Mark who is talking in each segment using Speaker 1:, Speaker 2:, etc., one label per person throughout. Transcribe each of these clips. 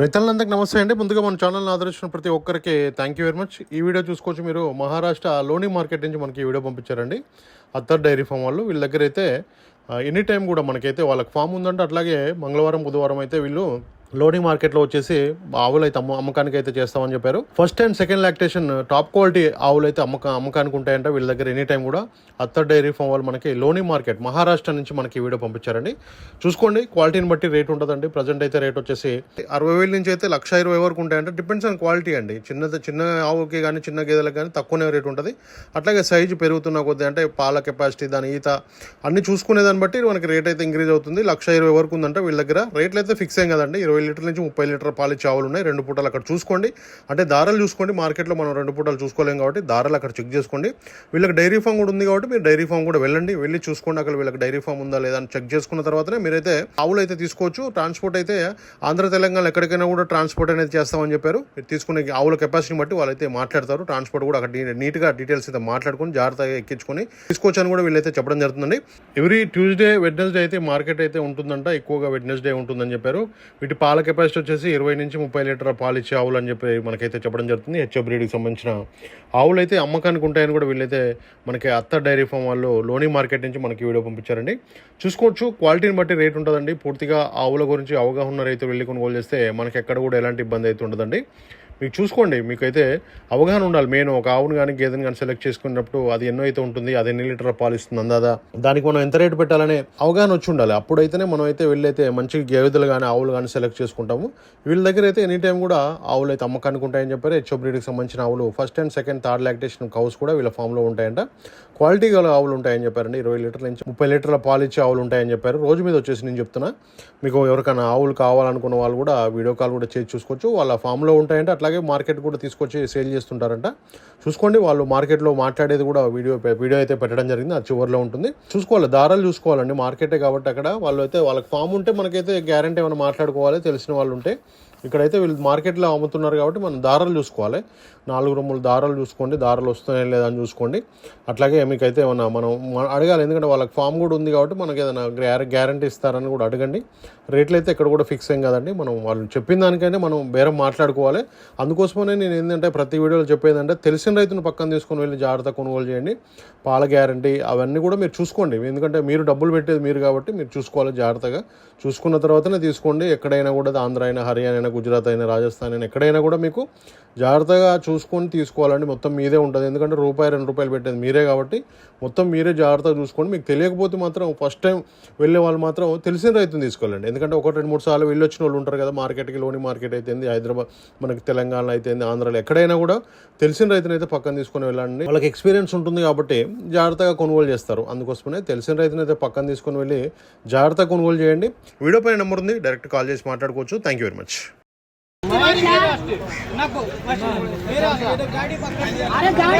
Speaker 1: రైతులందరికీ నమస్తే అండి. ముందుగా మన ఛానల్ని ఆదరించిన ప్రతి ఒక్కరికి థ్యాంక్ యూ వెరీ మచ్ ఈ వీడియో చూసుకోవచ్చు మీరు. మహారాష్ట్ర లోని మార్కెట్ నుంచి మనకి ఈ వీడియో పంపించారండి. అత్తర్ డైరీ ఫామ్ వాళ్ళు వీళ్ళ దగ్గర అయితే ఎనీ టైం కూడా మనకైతే వాళ్ళకి ఫామ్ ఉందంటే అట్లాగే మంగళవారం బుధవారం అయితే వీళ్ళు లోని మార్కెట్లో వచ్చేసి ఆవులు అయితే అమ్మ అమ్మకానికి అయితే చేస్తామని చెప్పారు. First and second lactation top quality ఆవులు అయితే అమ్మక అమ్మకానికి ఉంటాయంట వీళ్ళ దగ్గర ఎనీ టైం కూడా అత్తర్ డైరీ ఫామ్ వాళ్ళు మనకి లోని మార్కెట్ మహారాష్ట్ర నుంచి మనకి వీడియో పంపించారండి. చూసుకోండి క్వాలిటీని బట్టి రేట్ ఉంటుందండి. ప్రజెంట్ అయితే రేట్ వచ్చేసి అరవై వేల నుంచి అయితే లక్ష ఇరవై వరకు ఉంటాయంటే. డిపెండ్స్ ఆన్ క్వాలిటీ అండి. చిన్న చిన్న ఆవుకి కానీ చిన్న గేదెలకు కానీ తక్కువనే రేట్ ఉంటుంది. అట్లాగే సైజు పెరుగుతున్న కొద్దీ అంటే పాల కెపాసిటీ దాని ఈత అన్ని చూసుకునే దాన్ని బట్టి మనకి రేట్ అయితే ఇంక్రీజ్ అవుతుంది. లక్ష ఇరవై వరకు ఉందంటే. వీళ్ళ దగ్గర రేట్లు అయితే ఫిక్స్ ఏం కదండి? ఇరవై లీటర్ల నుంచి ముప్పై లీటర్ పాలు ఆవులు ఉన్నాయి. రెండు పూటలు అక్కడ చూసుకోండి. అంటే దారాలు చూసుకోండి. మార్కెట్లో మనం రెండు పూటలు చూసుకోలేం కాబట్టి దారాలు అక్కడ చెక్ చేసుకోండి. వీళ్ళకి డైరీ ఫామ్ కూడా ఉంది కాబట్టి మీరు డైరీ ఫామ్ కూడా వెళ్ళండి. వెళ్ళి చూసుకోండి అక్కడ వీళ్ళకి డైరీ ఫామ్ ఉందా లేదా అని చెక్ చేసుకున్న తర్వాతనే మీరైతే ఆవులు అయితే తీసుకోవచ్చు. ట్రాన్స్పోర్ట్ అయితే ఆంధ్ర తెలంగాణ ఎక్కడికైనా కూడా ట్రాన్స్పోర్ట్ అనేది చేస్తామని చెప్పారు. మీరు తీసుకునే ఆవుల కెపాసిటీని బట్టి వాళ్ళైతే మాట్లాడతారు. ట్రాన్స్పోర్ట్ కూడా అక్కడ నీట్గా డీటెయిల్స్ అయితే మాట్లాడుకొని జాగ్రత్తగా ఎక్కించుకొని తీసుకోవచ్చు అని కూడా వీళ్ళైతే చెప్పడం జరుగుతుందండి. ఎవ్రీ ట్యూస్డే వెడ్నెస్డే అయితే మార్కెట్ అయితే ఉంటుందంట. ఎక్కువగా వెడ్నెస్డే ఉంటుందని చెప్పారు. వీటి పాల కెపాసిటీ వచ్చేసి ఇరవై నుంచి ముప్పై లీటర్ పాలు ఇచ్చే ఆవులు అని చెప్పి మనకైతే చెప్పడం జరుగుతుంది. హెచ్ఎఫ్ బ్రీడ్కి సంబంధించిన ఆవులు అయితే అమ్మకానికి ఉంటాయని కూడా వీళ్ళైతే మనకి అత్త డైరీ ఫామ్ వాళ్ళు లోని మార్కెట్ నుంచి మనకి వీడియో పంపించారండి. చూసుకోవచ్చు క్వాలిటీని బట్టి రేట్ ఉంటుందండి. పూర్తిగా ఆవుల గురించి అవగాహన ఉన్న రైతు వెళ్ళి కొనుగోలు చేస్తే మనకి ఎక్కడ కూడా ఎలాంటి ఇబ్బంది అయితే ఉండదండి. మీకు చూసుకోండి మీకైతే అవగాహన ఉండాలి. నేను ఒక ఆవును కానీ గేదెని కానీ సెలెక్ట్ చేసుకున్నప్పుడు అది ఎన్నో అయితే ఉంటుంది అది ఎన్ని లీటర్ పాలు ఇస్తుంది అందాదా? దానికి మనం ఎంత రేటు పెట్టాలనే అవగాహన వచ్చి ఉండాలి. అప్పుడైతేనే మనం అయితే వెళ్ళైతే మంచి గేదెలు కానీ ఆవులు కానీ సెలెక్ట్ చేసుకుంటాము. వీళ్ళ దగ్గర అయితే ఎనీ టైం కూడా ఆవులు అయితే అమ్మకానికి ఉంటాయని చెప్పారు హెచ్ఓ బ్రీడ్కి సంబంధించిన ఆవులు first and second third lactation cows కూడా వీళ్ళ ఫామ్లో ఉంటాయంట. క్వాలిటీ గల ఆవులు ఉంటాయని చెప్పారండి. ఇరవై లీటర్ల నుంచి ముప్పై లీటర్ల పాలు ఇచ్చే ఆవులు ఉంటాయని చెప్పారు. రోజు మీద వచ్చేసి నేను చెప్తున్నా మీకు ఎవరికైనా ఆవులు కావాలనుకున్న వాళ్ళు కూడా వీడియో కాల్ కూడా చేసి చూసుకోవచ్చు. వాళ్ళ ఫామ్లో ఉంటాయంటే అట్లాగే మార్కెట్ కూడా తీసుకొచ్చి సేల్ చేస్తుంటారంట. చూసుకోండి వాళ్ళు మార్కెట్లో మాట్లాడేది కూడా వీడియో వీడియో అయితే పెట్టడం జరిగింది. అది చివరిలో ఉంటుంది. చూసుకోవాలి దారాలు చూసుకోవాలండి. మార్కెటే కాబట్టి అక్కడ వాళ్ళు అయితే వాళ్ళకి ఫామ్ ఉంటే మనకైతే గ్యారంటీ ఏమైనా మాట్లాడుకోవాలి తెలిసిన వాళ్ళు ఉంటే. ఇక్కడైతే వీళ్ళు మార్కెట్లో అమ్ముతున్నారు కాబట్టి మనం దారాలు చూసుకోవాలి. నాలుగు రొమ్ములు దారాలు చూసుకోండి. దారాలు వస్తున్నాయా లేదా అని చూసుకోండి. అట్లాగే మీకైతే ఏమన్నా మనం అడగాలి. ఎందుకంటే వాళ్ళకి ఫామ్ కూడా ఉంది కాబట్టి మనకి ఏదైనా గ్యారంటీ ఇస్తారని కూడా అడగండి. రేట్లు అయితే ఇక్కడ కూడా ఫిక్స్ ఏం కదండి. మనం వాళ్ళు చెప్పిన దానికైనా మనం బేరం మాట్లాడుకోవాలి. అందుకోసమనే నేను ఏంటంటే ప్రతి వీడియోలో చెప్పేదంటే తెలిసిన రైతును పక్కన తీసుకొని వెళ్ళి జాగ్రత్త కొనుగోలు చేయండి. పాల గ్యారంటీ అవన్నీ కూడా మీరు చూసుకోండి. ఎందుకంటే మీరు డబ్బులు పెట్టేది మీరు కాబట్టి మీరు చూసుకోవాలి జాగ్రత్తగా. చూసుకున్న తర్వాతనే తీసుకోండి. ఎక్కడైనా కూడా ఆంధ్ర అయినా హర్యానా అయినా గుజరాత్ అయినా రాజస్థాన్ అయినా ఎక్కడైనా కూడా మీకు జాగ్రత్తగా చూసుకొని తీసుకోవాలండి. మొత్తం మీదే ఉంటుంది. ఎందుకంటే రూపాయి రెండు రూపాయలు పెట్టేది మీరే కాబట్టి మొత్తం మీరే జాగ్రత్తగా చూసుకోండి. మీకు తెలియకపోతే మాత్రం ఫస్ట్ టైం వెళ్ళే వాళ్ళు మాత్రం తెలిసిన రైతుని తీసుకోవాలండి. ఎందుకంటే ఒకటి రెండు మూడు సార్లు వెళ్ళి వచ్చిన వాళ్ళు ఉంటారు కదా మార్కెట్కి లోని మార్కెట్ అయితే హైదరాబాద్ మనకి తెలంగాణ అయితేంది ఆంధ్రాలో ఎక్కడైనా కూడా తెలిసిన రైతుని అయితే పక్కన తీసుకొని వెళ్ళండి వాళ్ళకి ఎక్స్పీరియన్స్ ఉంటుంది కాబట్టి జాగ్రత్తగా కొనుగోలు చేస్తారు అందుకోసమనే తెలిసిన రైతుని అయితే పక్కన తీసుకొని వెళ్ళి జాగ్రత్తగా కొనుగోలు చేయండి వీడియో పైన నెంబర్ ఉంది డైరెక్ట్ కాల్ చేసి మాట్లాడుకోవచ్చు థ్యాంక్ యూ వెరీ మచ్
Speaker 2: अरे गाड़ी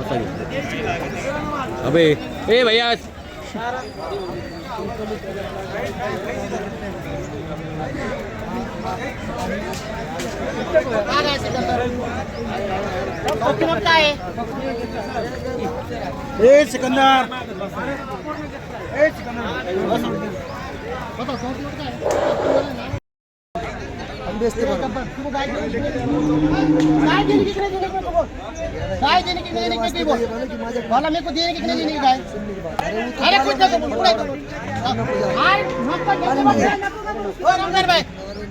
Speaker 2: असा
Speaker 3: अबे ए भैया
Speaker 2: ए सिकंदर. ए सिकंदर. বেচতে পারো गाय देने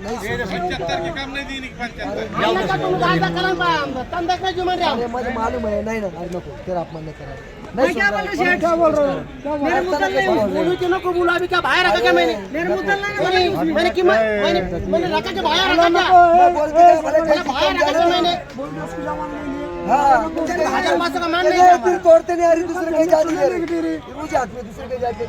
Speaker 2: रहा
Speaker 4: अरे मुझे मालूम है। नहीं ना आज नको तेरा अपमान नहीं करा।
Speaker 2: मैं क्या बोल रहा हूँ? क्या बोल रहा हूँ? मेरे मुद्दल नहीं बोलू तीनों को बुला भी क्या बाहर रखा क्या मैंने? मेरे मुद्दल नहीं मैंने मैंने कि मैंने मैंने रखा के बाहर रखा क्या?
Speaker 4: बोल के
Speaker 2: मैंने बाहर रखा क्या मैंने?
Speaker 4: हाँ।
Speaker 2: हज़ार पाँच का मान नहीं
Speaker 4: फिर तोड़ते नहीं आ दूसरे के जाती है। मुझे हाथ दूसरे के जाके है